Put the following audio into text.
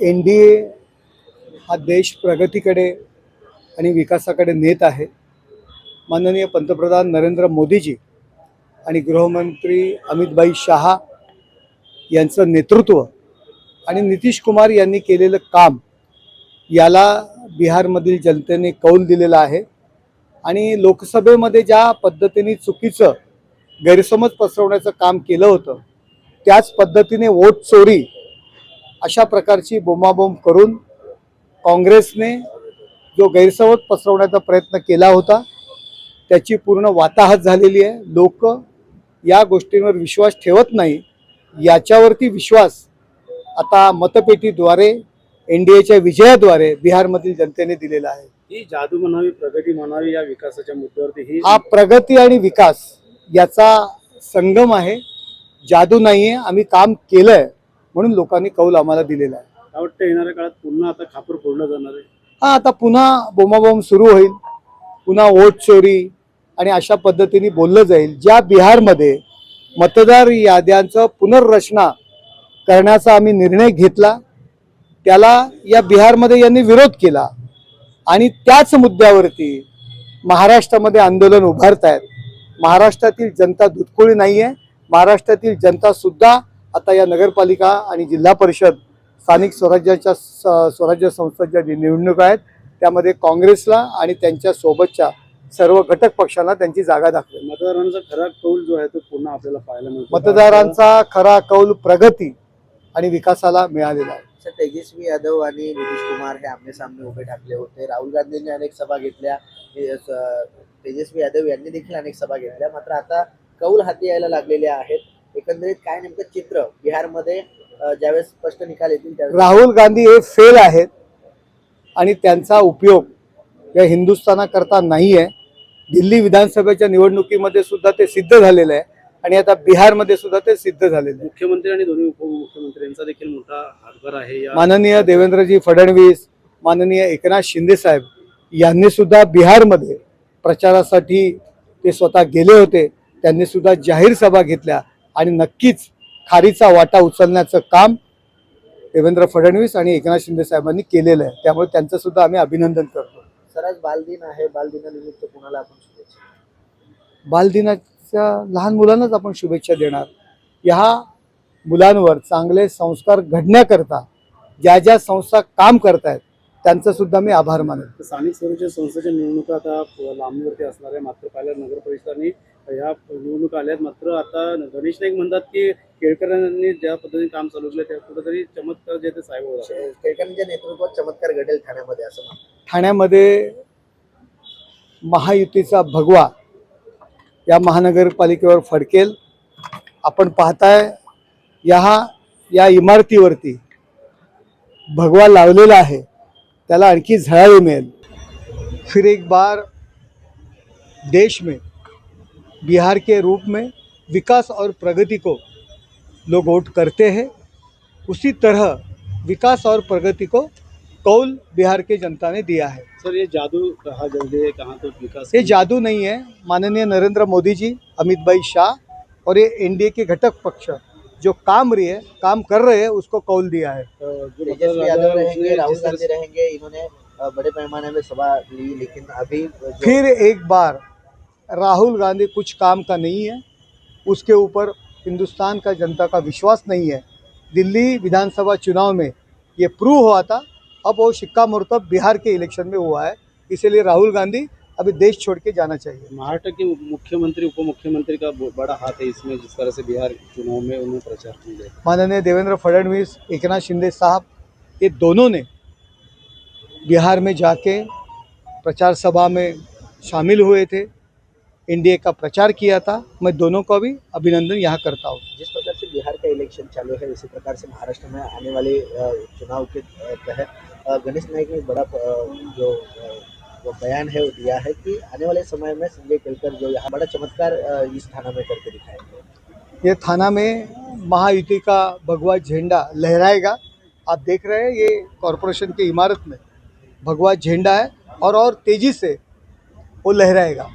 N D A हा देश प्रगतीकडे आणि विकासाकडे नेत आहे. माननीय पंतप्रधान नरेंद्र मोदीजी आणि गृहमंत्री अमितभाई शहा यांचं नेतृत्व आणि नितीश कुमार यांनी केलेलं काम याला बिहारमधील जनतेने कौल दिलेला आहे. आणि लोकसभेमध्ये ज्या पद्धतीने चुकीचं गैरसमज पसरवण्याचं काम केलं होतं त्याच पद्धतीने वोट चोरी अशा प्रकारची बोंबाबोंब करून काँग्रेसने जो गैरसमज पसरवण्याचा प्रयत्न केला होता त्याची पूर्ण वाताहत झालेली आहे. लोक या गोष्टींवर विश्वास ठेवत नाही. याच्यावरती विश्वास आता मतपेटीद्वारे एन डी एच्या विजयाद्वारे बिहारमधील जनतेने दिलेला आहे. ही जादू म्हणावी प्रगती म्हणावी या विकासाच्या मुद्द्यावरती ही हा प्रगती आणि विकास याचा संगम आहे. जादू नाही आहे आम्ही काम केलंय. म्हणून लोकांनी कौल आम्हाला दिलेला आहे. काय वाटतं येणाऱ्या काळात पुन्हा आता खापर फोडलं जाणार आहे? हा आता पुन्हा बोमाबोम सुरू होईल. पुन्हा वोट चोरी आणि अशा पद्धतीने बोललं जाईल. ज्या बिहारमध्ये मतदार याद्यांचं पुनर्रचना करण्याचा आम्ही निर्णय घेतला त्याला या बिहारमध्ये यांनी विरोध केला आणि त्याच मुद्द्यावरती महाराष्ट्रामध्ये आंदोलन उभारत आहेत महाराष्ट्रातील जनता दुधकुळी नाही आहे महाराष्ट्रातील जनता सुद्धा आता या नगरपालिका आणि जिल्हा परिषद स्थानिक स्वराज्याच्या स्वराज्य संस्थांच्या जी निवडणुका आहेत त्यामध्ये काँग्रेसला आणि त्यांच्या सोबतच्या सर्व घटक पक्षांना त्यांची जागा दाखवेल. मतदारांचा खरा कौल जो आहे तो पुन्हा आपल्याला पाहायला मिळतो. मतदारांचा खरा कौल प्रगती आणि विकासाला मिळालेला आहे. सर तेजस्वी यादव आणि नितीश कुमार हे आमने सामने उभे ठाकले होते. राहुल गांधींनी अनेक सभा घेतल्या. हे स- तेजस्वी यादव यांनी देखील अनेक सभा घेतल्या. मात्र आता कौल हाती यायला लागलेले आहेत. एकंदरीत काय नेमकं चित्र बिहारमध्ये ज्यावेळेस स्पष्ट निकाल येतील त्यावेळेस? राहुल गांधी हे फेल आहेत आणि त्यांचा उपयोग या हिंदुस्थानाकरता नाही आहे दिल्ली विधानसभेच्या निवडणुकीमध्ये सुद्धा ते सिद्ध झालेलं आहे आणि आता बिहारमध्ये सुद्धा ते सिद्ध झालेलं आहे. मुख्यमंत्री आणि दोन्ही उपमुख्यमंत्र्यांचा देखील मोठा हातभार आहे या माननीय देवेंद्रजी फडणवीस माननीय एकनाथ शिंदे साहेब यांनी सुद्धा बिहारमध्ये प्रचारासाठी ते स्वतः गेले होते. त्यांनी सुद्धा जाहीर सभा घेतल्या. आणि नक्कीच खारीचा वाटा उचलण्याचं काम देवेंद्र फडणवीस आणि एकनाथ शिंदे साहेबांनी केलेलं आहे. त्यामुळे त्यांचं सुद्धा आम्ही अभिनंदन करतो. सर आज बालदिन आहे. बालदिनानिमित्त कुणाला आपण शुभेच्छा बालदिनाच्या लहान मुलांनाच आपण शुभेच्छा देणार. ह्या मुलांवर चांगले संस्कार घडण्याकरता ज्या ज्या संस्था काम करतायत त्यांचं सुद्धा मी आभार मानेन. स्थानिक स्वराज्य संस्थेच्या निवडणुका आता लांबीवरती असणार आहे. मात्र पहिल्या नगर परिषदांनी ह्या निवडणुका आल्यात. मात्र आता गणेश नाईक म्हणतात की केळकरांनी ज्या पद्धतीने काम चालू केलं त्या कुठेतरी चमत्कार जे ते साहेब होता टिळकांच्या नेतृत्वात चमत्कार घडेल ठाण्यामध्ये असं ठाण्यामध्ये महायुतीचा भगवा या महानगरपालिकेवर फडकेल. आपण पाहताय या या इमारतीवरती भगवा लावलेला आहे. त्याला आणखी झळाळी मिळेल. फिर एक बार देश में बिहार के रूप में विकास और प्रगति को लोग वोट करते हैं। उसी तरह विकास और प्रगति को कौल बिहार के जनता ने दिया है। सर ये जादू कहा जल्दी है कहाँ तो विकास ये जादू नहीं है। माननीय नरेंद्र मोदी जी अमित भाई शाह और ये एनडीए के घटक पक्ष जो काम रही है काम कर रहे हैं उसको कौल दिया है। तेजस्वी मतलब यादव रहेंगे राहुल गांधी रहेंगे इन्होंने बड़े पैमाने में सभा ली लेकिन अभी फिर एक बार राहुल गांधी कुछ काम का नहीं है उसके ऊपर हिंदुस्तान का जनता का विश्वास नहीं है। दिल्ली विधानसभा चुनाव में ये प्रूव हुआ था अब वो सिक्का मुर्तब बिहार के इलेक्शन में हुआ है। इसीलिए राहुल गांधी अभी देश छोड़ के जाना चाहिए। महाराष्ट्र के मुख्यमंत्री उप मुख्यमंत्री का बड़ा हाथ है इसमें जिस तरह से बिहार चुनाव में उन्होंने प्रचार किया माननीय देवेंद्र फडणवीस एकनाथ शिंदे साहब ये दोनों ने बिहार में जाके प्रचार सभा में शामिल हुए थे। एनडीए का प्रचार किया था। मैं दोनों का भी अभिनंदन यहाँ करता हूँ। जिस प्रकार से बिहार का इलेक्शन चालू है उसी प्रकार से महाराष्ट्र में आने वाले चुनाव के तहत गणेश नाइक ने बड़ा जो वो बयान है वो दिया है कि आने वाले समय में संजय केलकर जो यहाँ बड़ा चमत्कार इस थाना में करके दिखाएँगे। ये थाना में महायुति का भगवा झंडा लहराएगा। आप देख रहे हैं ये कॉरपोरेशन की इमारत में भगवा झंडा है और और तेज़ी से वो लहराएगा।